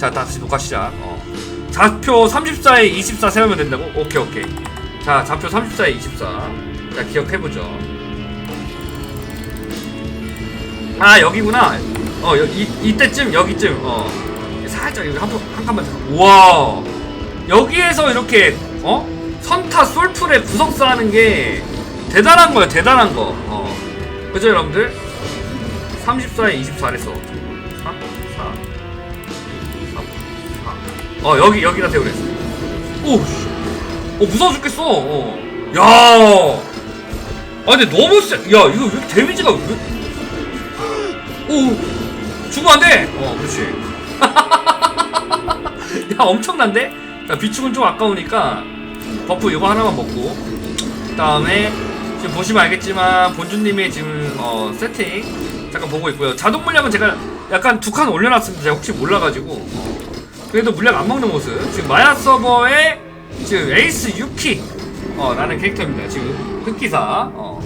자 다시 녹화 시작. 어. 좌표 34에 24 세우면 된다고? 오케이 오케이. 자 좌표 34에 24자 기억해보죠. 아 여기구나. 어 여, 이, 이때쯤 여기쯤. 어. 살짝 여기 한, 번- 한 칸만 더. 우와. 여기에서 이렇게 어? 선타 솔풀에 구석 쌓는 게 대단한 거야 대단한 거. 어. 그죠 여러분들? 34에 24랬어 3, 4 어 여기 여기다 세우랬어 오, 씨. 어 무서워 죽겠어. 어. 야, 아 근데 너무 세. 야 이거 왜 데미지가 왜? 오, 죽으면 안 돼. 어, 그렇지. 야 엄청난데? 야 비축은 좀 아까우니까 버프 이거 하나만 먹고 그다음에 지금 보시면 알겠지만 본주님의 지금 어, 세팅 잠깐 보고 있고요. 자동 물량은 제가 약간 두 칸 올려놨습니다. 제가 혹시 몰라가지고. 어. 그래도 물량 안 먹는 모습. 지금 마야 서버에 지금 에이스 유키 어, 라는 캐릭터입니다. 지금 흑기사. 어.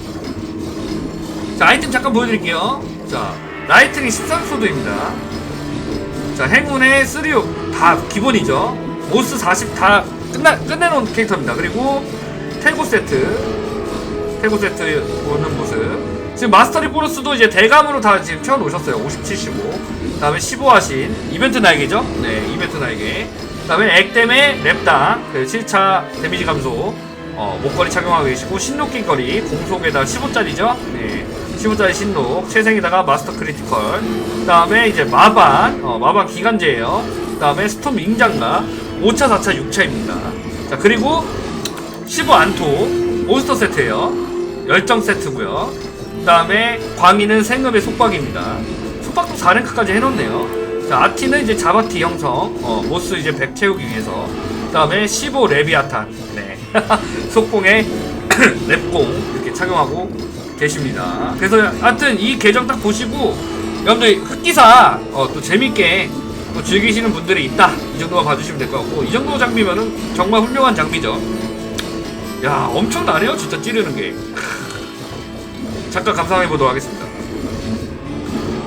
자 아이템 잠깐 보여드릴게요. 자 라이트닝 13소드입니다. 자 행운의 3육 다 기본이죠. 모스 40 다 끝나 끝내놓은 캐릭터입니다. 그리고 태고 세트 태고 세트 보는 모습. 지금 마스터리 보너스도 이제 대감으로 다 지금 채워놓으셨어요. 50, 75. 그 다음에 15하신 이벤트 날개죠. 네, 이벤트 날개. 그 다음에 액땜의 랩당 그 7차 데미지 감소. 어, 목걸이 착용하고 계시고 신록 끼거리 공속에다 15짜리죠. 네. 15짜리 신록 최생에다가 마스터 크리티컬 그 다음에 이제 마반 어, 마반 기간제예요. 그 다음에 스톰 잉장가 5차, 4차, 6차입니다. 자 그리고 15 안토 몬스터 세트예요. 열정 세트고요. 그 다음에 광희는 생업의 속박입니다. 속박도 4랭크까지 해놓네요. 자 아티는 이제 자바티 형성, 어, 모스 이제 100 채우기 위해서. 그 다음에 15 레비아탄, 네 속공에 랩공 이렇게 착용하고 계십니다. 그래서 하여튼 이 계정 딱 보시고 여러분들 흑기사 어, 또 재밌게 또 즐기시는 분들이 있다 이 정도만 봐주시면 될 것 같고 이 정도 장비면은 정말 훌륭한 장비죠. 야 엄청나네요 진짜 찌르는 게 잠깐 감상해 보도록 하겠습니다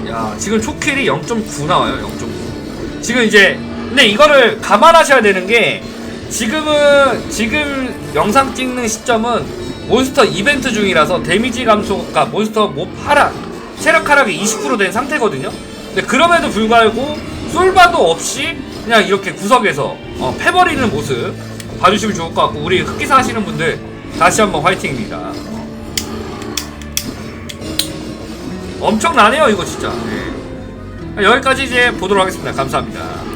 야 지금 초킬이 0.9 나와요 0.9 지금 이제 근데 이거를 감안하셔야 되는 게 지금은 지금 영상 찍는 시점은 몬스터 이벤트 중이라서 데미지 감소가 몬스터 못 하락 체력 하락이 20%된 상태거든요 근데 그럼에도 불구하고 솔바도 없이 그냥 이렇게 구석에서 어, 패버리는 모습 봐주시면 좋을 것 같고 우리 흑기사 하시는 분들 다시 한번 화이팅입니다. 엄청나네요 이거 진짜. 네. 여기까지 이제 보도록 하겠습니다. 감사합니다.